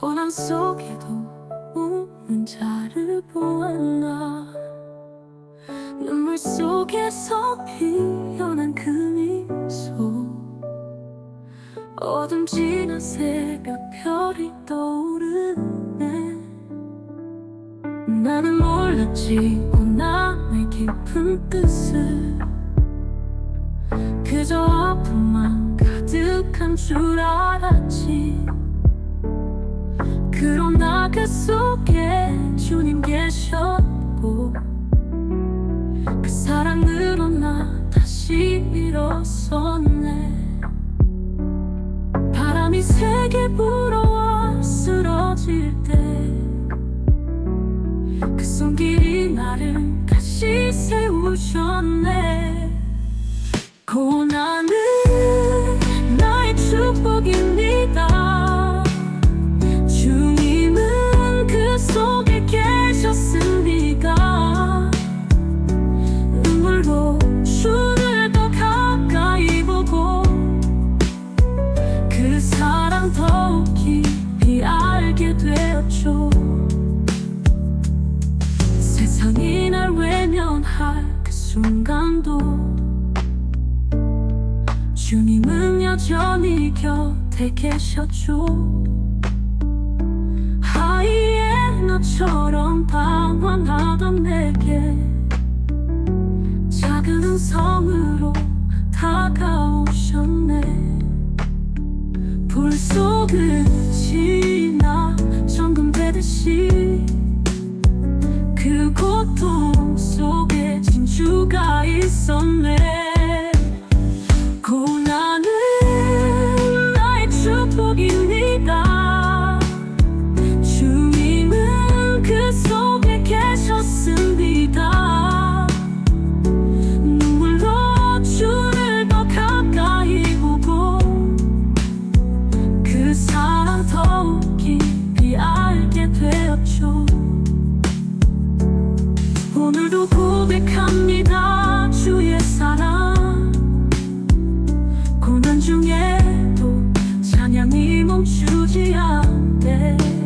고난 속에도 웃는 자를 보았나. 눈물 속에서 피어난 그 미소. 어둠 지난 새벽 별이 떠오르네. 나는 몰랐지 고난의 깊은 뜻을. 그저 아픔만 가득한 줄 알았지 나 그 속에 주님 계셨고 그 사랑으로 나 다시 일어섰네. 바람이 세게 불어와 쓰러질 때 그 손길이 나를 다시 세우셨네 되었죠. 세상이 날 외면할 그 순간도 주님은 여전히 곁에 계셨죠. 하이에나처럼 방황하던 내게 작은 음성으로 오늘도 고백합니다. 주의 사랑. 고난 중에도 찬양이 멈추지 않네.